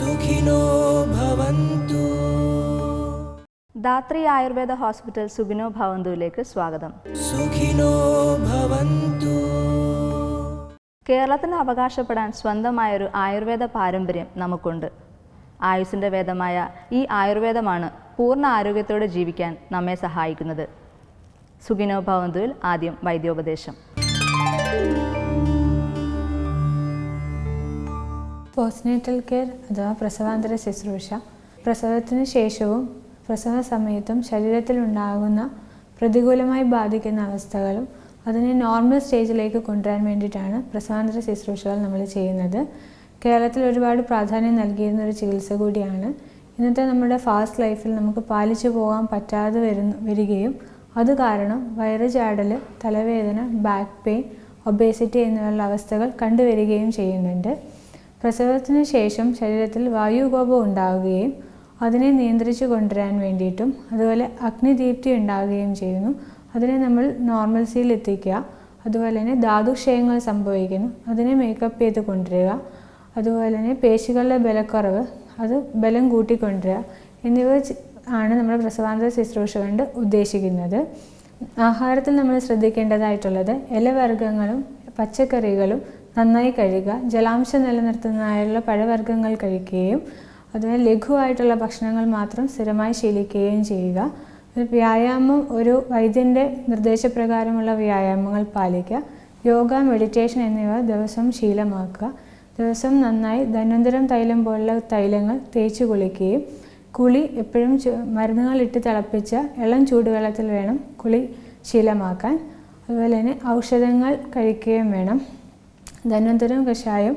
ദാത്രി ഭവന്തു. ആയുർവേദ ഹോസ്പിറ്റൽ സുഖിനോ ഭവന്തുവിലേക്ക് സ്വാഗതം. സുഖിനോ ഭവന്തു. കേരളത്തിന് അവകാശപ്പെടാൻ സ്വന്തമായൊരു ആയുർവേദ പാരമ്പര്യം നമുക്കുണ്ട്. ആയുസിന്റെ വേദമായ ഈ ആയുർവേദമാണ് പൂർണ ആരോഗ്യത്തോടെ ജീവിക്കാൻ നമ്മെ സഹായിക്കുന്നത്. സുഖിനോ ഭവന്തുവിൽ ആദ്യം വൈദ്യോപദേശം. പോസ്റ്റ്നേറ്റൽ കെയർ അഥവാ പ്രസവാന്തര ശുശ്രൂഷ പ്രസവത്തിന് ശേഷവും പ്രസവ സമയത്തും ശരീരത്തിൽ ഉണ്ടാകുന്ന പ്രതികൂലമായി ബാധിക്കുന്ന അവസ്ഥകളും അതിനെ നോർമൽ സ്റ്റേജിലേക്ക് കൊണ്ടുവരാൻ വേണ്ടിയിട്ടാണ് പ്രസവാന്തര ശുശ്രൂഷകൾ നമ്മൾ ചെയ്യുന്നത്. കേരളത്തിൽ ഒരുപാട് പ്രാധാന്യം നൽകിയിരുന്ന ഒരു ചികിത്സ കൂടിയാണ്. ഇന്നത്തെ നമ്മുടെ ഫാസ്റ്റ് ലൈഫിൽ നമുക്ക് പാലിച്ചു പോകാൻ പറ്റാതെ വരുന്ന വരികയും അത് കാരണം വയറ് ചാടൽ തലവേദന ബാക്ക് പെയിൻ ഒബേസിറ്റി എന്നിവയുള്ള അവസ്ഥകൾ കണ്ടുവരികയും ചെയ്യുന്നുണ്ട്. പ്രസവത്തിന് ശേഷം ശരീരത്തിൽ വായുകോപം ഉണ്ടാവുകയും അതിനെ നിയന്ത്രിച്ചു കൊണ്ടുവരാൻ വേണ്ടിയിട്ടും അതുപോലെ അഗ്നിദീപ്തി ഉണ്ടാവുകയും ചെയ്യുന്നു. അതിനെ നമ്മൾ നോർമൽസിയിൽ എത്തിക്കുക. അതുപോലെ തന്നെ ധാതുക്ഷയങ്ങൾ സംഭവിക്കുന്നു. അതിനെ മേക്കപ്പ് ചെയ്ത് കൊണ്ടുവരിക. അതുപോലെ തന്നെ പേശികളുടെ ബലക്കുറവ് അത് ബലം കൂട്ടിക്കൊണ്ടുവരിക എന്നിവ ആണ് നമ്മൾ പ്രസവാന്തര ശുശ്രൂഷ കൊണ്ട് ഉദ്ദേശിക്കുന്നത്. ആഹാരത്തിൽ നമ്മൾ ശ്രദ്ധിക്കേണ്ടതായിട്ടുള്ളത് ഇലവർഗങ്ങളും പച്ചക്കറികളും നന്നായി കഴുകുക. ജലാംശം നിലനിർത്തുന്നതായുള്ള പഴവർഗങ്ങൾ കഴിക്കുകയും അതുപോലെ ലഘുവായിട്ടുള്ള ഭക്ഷണങ്ങൾ മാത്രം സ്ഥിരമായി ശീലിക്കുകയും ചെയ്യുക. വ്യായാമം ഒരു വൈദ്യന്റെ നിർദ്ദേശപ്രകാരമുള്ള വ്യായാമങ്ങൾ പാലിക്കുക. യോഗ മെഡിറ്റേഷൻ എന്നിവ ദിവസം ശീലമാക്കുക. ദിവസം നന്നായി ധന്വന്തരം തൈലം പോലുള്ള തൈലങ്ങൾ തേച്ച് കുളിക്കുകയും കുളി എപ്പോഴും ഇട്ട് തിളപ്പിച്ച ഇളം ചൂടുവെള്ളത്തിൽ വേണം കുളി ശീലമാക്കാൻ. അതുപോലെ തന്നെ ഔഷധങ്ങൾ കഴിക്കുകയും വേണം. ധന്വന്തരം കഷായം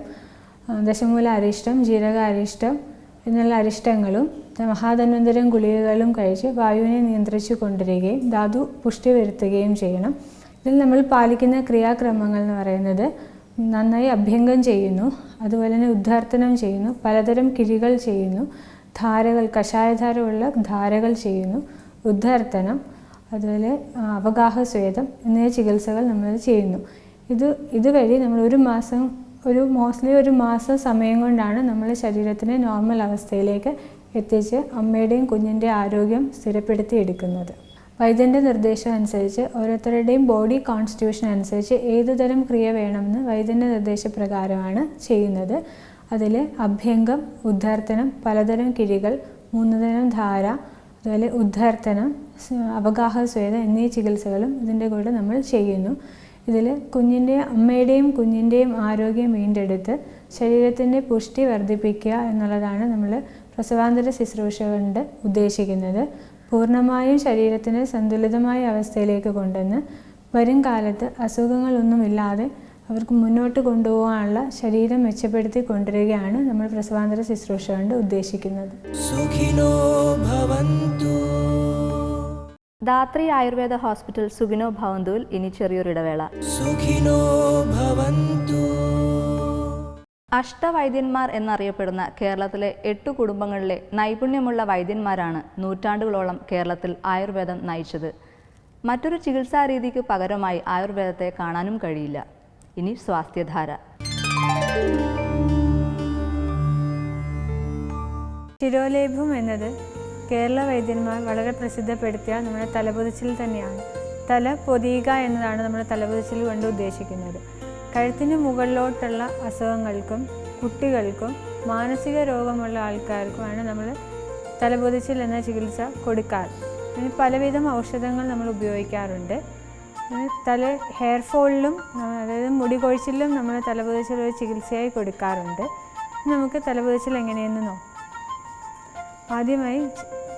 ദശമൂല അരിഷ്ടം ജീരക അരിഷ്ടം എന്നുള്ള അരിഷ്ടങ്ങളും മഹാധന്വന്തരം ഗുളികകളും കഴിച്ച് വായുവിനെ നിയന്ത്രിച്ചു കൊണ്ടുവരികയും ധാതു പുഷ്ടി വരുത്തുകയും ചെയ്യണം. ഇതിൽ നമ്മൾ പാലിക്കുന്ന ക്രിയാക്രമങ്ങൾ എന്ന് പറയുന്നത് നന്നായി അഭ്യംഗം ചെയ്യുന്നു അതുപോലെ തന്നെ ഉദ്ധാർത്തനം ചെയ്യുന്നു പലതരം കിഴികൾ ചെയ്യുന്നു ധാരകൾ കഷായധാരമുള്ള ധാരകൾ ചെയ്യുന്നു ഉദ്ധാർത്തനം അതുപോലെ അവഗാഹ സ്വേദം എന്നീ ചികിത്സകൾ നമ്മൾ ചെയ്യുന്നു. ഇത് ഇതുവഴി നമ്മൾ ഒരു മാസം ഒരു മോസ്റ്റ്ലി ഒരു മാസം സമയം കൊണ്ടാണ് നമ്മൾ ശരീരത്തിനെ നോർമൽ അവസ്ഥയിലേക്ക് എത്തിച്ച് അമ്മയുടെയും കുഞ്ഞിന്റെ ആരോഗ്യം സ്ഥിരപ്പെടുത്തി എടുക്കുന്നത്. വൈദ്യന്റെ നിർദ്ദേശം അനുസരിച്ച് ഓരോരുത്തരുടെയും ബോഡി കോൺസ്റ്റിറ്റ്യൂഷൻ അനുസരിച്ച് ഏതുതരം ക്രിയ വേണമെന്ന് വൈദ്യന്റെ നിർദ്ദേശപ്രകാരമാണ് ചെയ്യുന്നത്. അതിൽ അഭ്യംഗം ഉദ്ധാർത്തനം പലതരം കിഴികൾ മൂന്നുതരം ധാര അതുപോലെ ഉദ്ധാർത്തനം അവഗാഹ സ്വേദ എന്നീ ചികിത്സകളും ഇതിന്റെ കൂടെ നമ്മൾ ചെയ്യുന്നു. ഇതിൽ കുഞ്ഞിന്റെ അമ്മയുടെയും കുഞ്ഞിന്റെയും ആരോഗ്യം വീണ്ടെടുത്ത് ശരീരത്തിന്റെ പുഷ്ടി വർദ്ധിപ്പിക്കുക എന്നുള്ളതാണ് നമ്മൾ പ്രസവാന്തര ശുശ്രൂഷ കൊണ്ട് ഉദ്ദേശിക്കുന്നത്. പൂർണമായും ശരീരത്തിന് സന്തുലിതമായ അവസ്ഥയിലേക്ക് കൊണ്ടുവന്ന് വരും കാലത്ത് അസുഖങ്ങളൊന്നുമില്ലാതെ അവർക്ക് മുന്നോട്ട് കൊണ്ടുപോകാനുള്ള ശരീരം മെച്ചപ്പെടുത്തി കൊണ്ടുവരികയാണ് നമ്മൾ പ്രസവാന്തര ശുശ്രൂഷ കൊണ്ട് ഉദ്ദേശിക്കുന്നത്. സുഖിനോ ഭവന്തു ദാത്രി ആയുർവേദ ഹോസ്പിറ്റൽ സുഖിനോ ഭവന്തുവിൽ ഇനി ചെറിയൊരിടവേള. അഷ്ടവൈദ്യന്മാർ എന്നറിയപ്പെടുന്ന കേരളത്തിലെ എട്ട് കുടുംബങ്ങളിലെ നൈപുണ്യമുള്ള വൈദ്യന്മാരാണ് നൂറ്റാണ്ടുകളോളം കേരളത്തിൽ ആയുർവേദം നയിച്ചത്. മറ്റൊരു ചികിത്സാ രീതിക്ക് പകരമായി ആയുർവേദത്തെ കാണാനും കഴിയില്ല. ഇനി സ്വാസ്ഥ്യധാര. ശിരോലേഭം എന്നത് കേരള വൈദ്യന്മാർ വളരെ പ്രസിദ്ധപ്പെടുത്തിയ നമ്മുടെ തലപൊതിച്ചിൽ തന്നെയാണ്. തല പൊതിയുക എന്നതാണ് നമ്മുടെ തലപൊതിച്ചിൽ കൊണ്ട് ഉദ്ദേശിക്കുന്നത്. കഴുത്തിന് മുകളിലോട്ടുള്ള അസുഖങ്ങൾക്കും കുട്ടികൾക്കും മാനസിക രോഗമുള്ള ആൾക്കാർക്കുമാണ് നമ്മൾ തലപൊതിച്ചിൽ എന്ന ചികിത്സ കൊടുക്കാറ്. അതിന് പലവിധം ഔഷധങ്ങൾ നമ്മൾ ഉപയോഗിക്കാറുണ്ട്. തല ഹെയർ ഫോളിലും അതായത് മുടി കൊഴിച്ചിലും നമ്മൾ തലപൊതിച്ചിൽ ഒരു ചികിത്സയായി കൊടുക്കാറുണ്ട്. നമുക്ക് തലപൊതിച്ചിൽ എങ്ങനെയെന്ന് നോക്കാം. ആദ്യമായി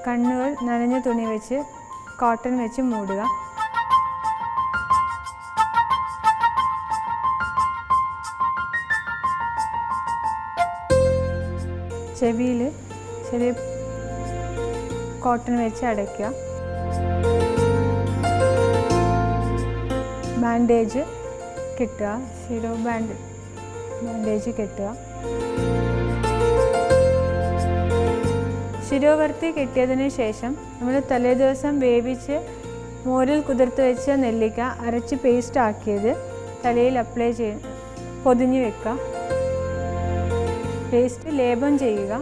കണ്ണുകൾ നനഞ്ഞ തുണി വെച്ച് കോട്ടൺ വെച്ച് മൂടുക. ചെവിയിൽ ചെറിയ കോട്ടൺ വെച്ച് അടയ്ക്കുക. ബാൻഡേജ് കെട്ടുക. സീറോ ബാൻഡ് ബാൻഡേജ് കെട്ടുക. ശിരോവർത്തി കിട്ടിയതിന് ശേഷം നമ്മൾ തലേദിവസം വേവിച്ച് മോരിൽ കുതിർത്ത് വെച്ച നെല്ലിക്ക അരച്ച് പേസ്റ്റ് ആക്കിയത് തലയിൽ അപ്ലൈ ചെയ്ത് പൊതിഞ്ഞ് വെക്കുക പേസ്റ്റ് ലേപം ചെയ്യുക.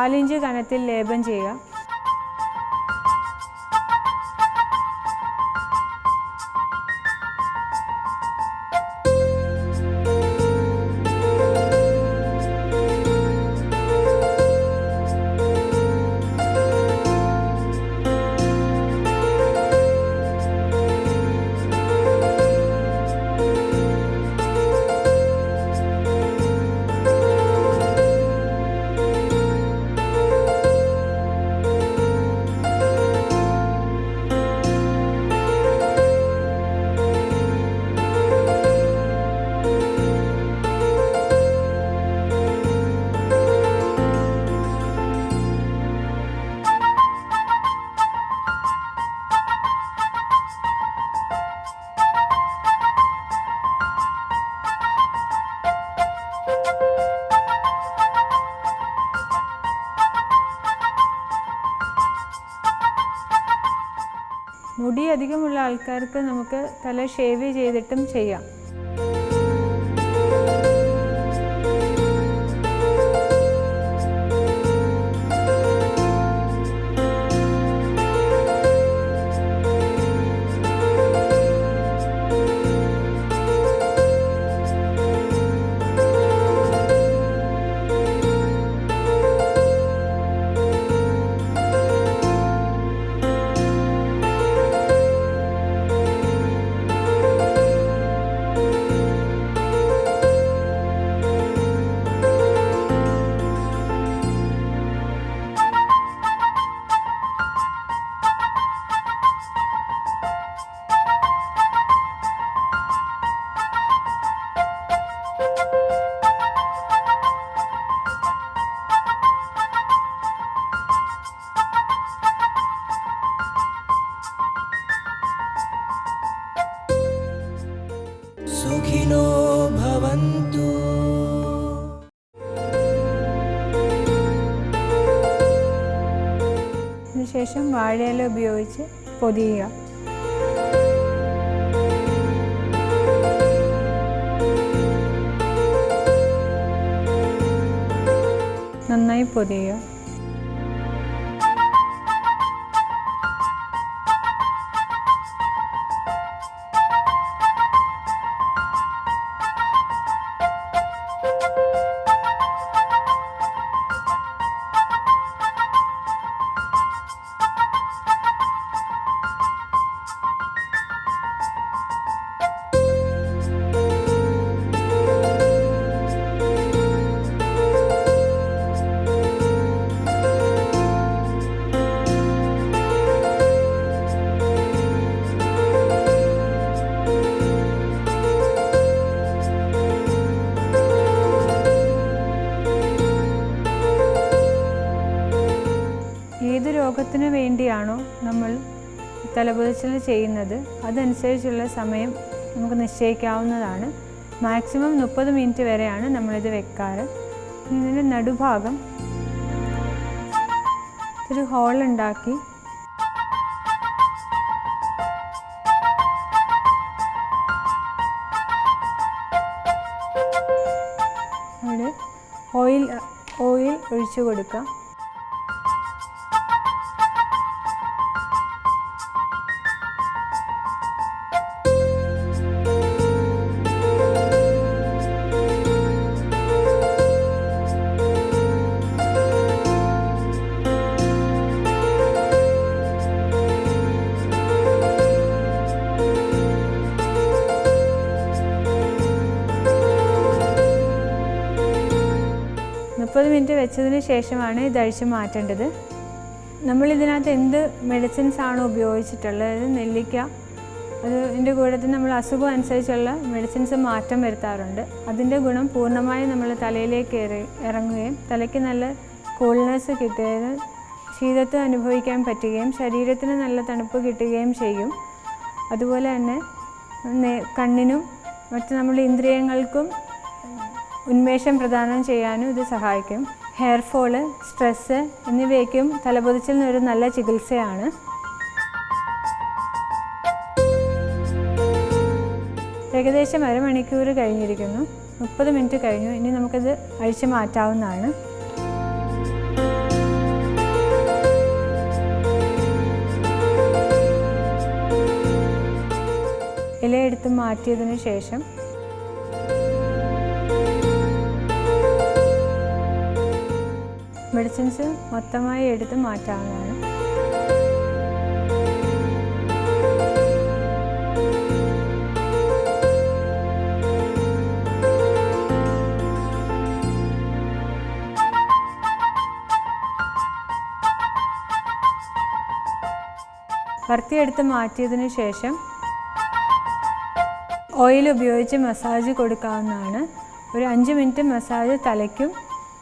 കാലിഞ്ച് കനത്തിൽ ലേപം ചെയ്യുക. അധികമുള്ള ആൾക്കാർക്ക് നമുക്ക് തല ഷേവ് ചെയ്തിട്ടും ചെയ്യാം. सुखिनो भवन्तु അതിനുശേഷം വാഴയില ഉപയോഗിച്ച് പൊതിയുക നന്നായി പൊതിയുക തലപൊതിച്ചൽ ചെയ്യുന്നത് അതനുസരിച്ചുള്ള സമയം നമുക്ക് നിശ്ചയിക്കാവുന്നതാണ്. മാക്സിമം മുപ്പത് മിനിറ്റ് വരെയാണ് നമ്മളിത് വെക്കാറ്. ഇതിന്റെ നടുഭാഗം ഒരു ഹോൾ ഉണ്ടാക്കി. ഓയിൽ ഓയിൽ ഒഴിച്ചു കൊടുക്കാം. മിനിറ്റ് വെച്ചതിന് ശേഷമാണ് ഇത് അഴിച്ച് മാറ്റേണ്ടത്. നമ്മൾ ഇതിനകത്ത് എന്ത് മെഡിസിൻസ് ആണ് ഉപയോഗിച്ചിട്ടുള്ളത്? നെല്ലിക്ക അത് ഇതിന്റെ കൂട്ടത്തിൽ നമ്മൾ അസുഖം അനുസരിച്ചുള്ള മെഡിസിൻസ് മാറ്റം വരുത്താറുണ്ട്. അതിന്റെ ഗുണം പൂർണമായും നമ്മൾ തലയിലേക്ക് ഇറ- ഇറങ്ങുകയും തലയ്ക്ക് നല്ല കൂൾനെസ് കിട്ടുകയും ശീതത്വം അനുഭവിക്കാൻ പറ്റുകയും ശരീരത്തിന് നല്ല തണുപ്പ് കിട്ടുകയും ചെയ്യും. അതുപോലെ തന്നെ കണ്ണിനും മറ്റ് നമ്മുടെ ഇന്ദ്രിയങ്ങൾക്കും ഉന്മേഷം പ്രദാനം ചെയ്യാനും ഇത് സഹായിക്കും. ഹെയർ ഫോൾ സ്ട്രെസ്സ് എന്നിവയ്ക്കും തലപൊതിച്ചിൽ ഒരു നല്ല ചികിത്സയാണ്. ഏകദേശം അരമണിക്കൂർ കഴിഞ്ഞിരിക്കുന്നു. മുപ്പത് മിനിറ്റ് കഴിഞ്ഞു. ഇനി നമുക്കിത് അഴിച്ചു മാറ്റാവുന്നതാണ്. ഇലയെടുത്ത് മാറ്റിയതിനു ശേഷം മെഡിസിൻസ് മൊത്തമായി എടുത്ത് മാറ്റാവുന്നതാണ്. വർത്തിയെടുത്ത് മാറ്റിയതിനു ശേഷം ഓയിൽ ഉപയോഗിച്ച് മസാജ് കൊടുക്കാവുന്നതാണ്. ഒരു അഞ്ച് മിനിറ്റ് മസാജ് തലയ്ക്കും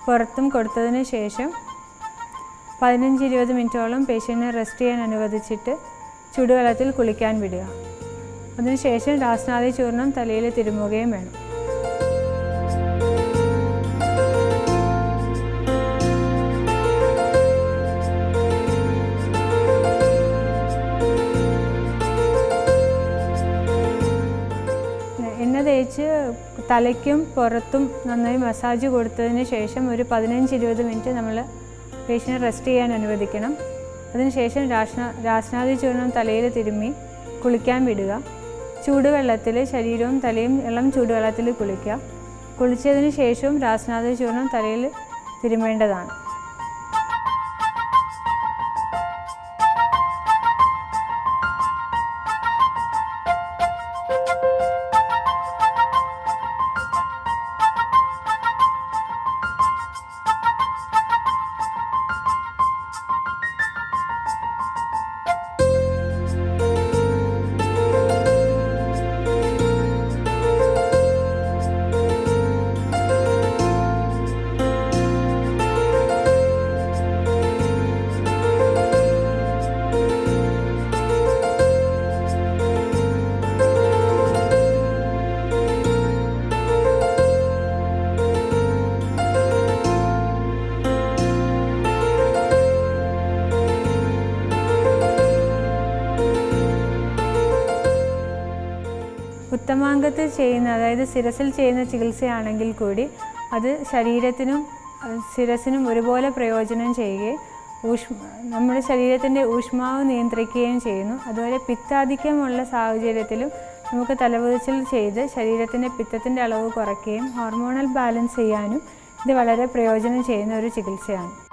പുറത്തും കൊടുത്തതിന് ശേഷം പതിനഞ്ച് ഇരുപത് മിനിറ്റോളം പേഷ്യന്റിനെ റെസ്റ്റ് ചെയ്യാൻ അനുവദിച്ചിട്ട് ചുടുവെള്ളത്തിൽ കുളിക്കാൻ വിടുക. അതിനുശേഷം രാസനാദി ചൂർണം തലയിൽ തിരുമുകയും വേണം. തലയ്ക്കും പുറത്തും നന്നായി മസാജ് കൊടുത്തതിന് ശേഷം ഒരു പതിനഞ്ച് ഇരുപത് മിനിറ്റ് നമ്മൾ പേഷ്യനെ റെസ്റ്റ് ചെയ്യാൻ അനുവദിക്കണം. അതിനുശേഷം രാഷ്ണ രാഷ്ട്രാതി ചൂർണം തലയിൽ തിരുമ്മി കുളിക്കാൻ വിടുക. ചൂടുവെള്ളത്തിൽ ശരീരവും തലയും ഇളം ചൂടുവെള്ളത്തിൽ കുളിക്കുക. കുളിച്ചതിന് ശേഷവും രാസ്നാദി ചൂർണം തലയിൽ തിരുമ്മേണ്ടതാണ് ഉത്തമാംഗത്തിൽ ചെയ്യുന്ന അതായത് ശിരസിൽ ചെയ്യുന്ന ചികിത്സയാണെങ്കിൽ കൂടി അത് ശരീരത്തിനും സിരസിനും ഒരുപോലെ പ്രയോജനം ചെയ്യുകയും ഊഷ്മ നമ്മുടെ ശരീരത്തിന്റെ ഊഷ്മാവ് നിയന്ത്രിക്കുകയും ചെയ്യുന്നു. അതുപോലെ പിത്താധിക്യമുള്ള സാഹചര്യത്തിലും നമുക്ക് തലപൊതിച്ചിൽ ചെയ്ത് ശരീരത്തിന്റെ പിത്തത്തിന്റെ അളവ് കുറയ്ക്കുകയും ഹോർമോണൽ ബാലൻസ് ചെയ്യാനും ഇത് വളരെ പ്രയോജനം ചെയ്യുന്ന ഒരു ചികിത്സയാണ്.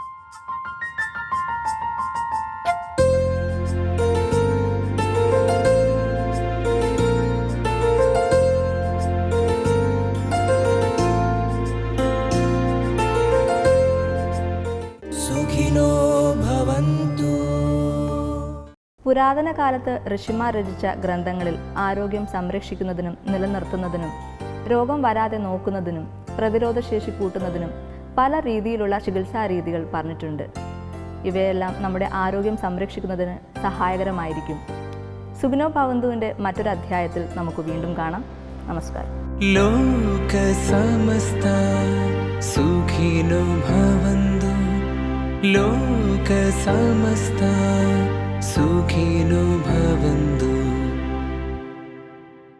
പുരാതന കാലത്ത് ഋഷിമാർ രചിച്ച ഗ്രന്ഥങ്ങളിൽ ആരോഗ്യം സംരക്ഷിക്കുന്നതിനും നിലനിർത്തുന്നതിനും രോഗം വരാതെ നോക്കുന്നതിനും പ്രതിരോധശേഷി കൂട്ടുന്നതിനും പല രീതിയിലുള്ള ചികിത്സാ രീതികൾ പറഞ്ഞിട്ടുണ്ട്. ഇവയെല്ലാം നമ്മുടെ ആരോഗ്യം സംരക്ഷിക്കുന്നതിന് സഹായകരമായിരിക്കും. സുഗിനോ പവന്തുവിന്റെ മറ്റൊരു അധ്യായത്തിൽ നമുക്ക് വീണ്ടും കാണാം. നമസ്കാരം. ലോക സമസ്ത സുഖിനോ ഭവന്തു. ലോക സമസ്ത सुखिनो भवन्तु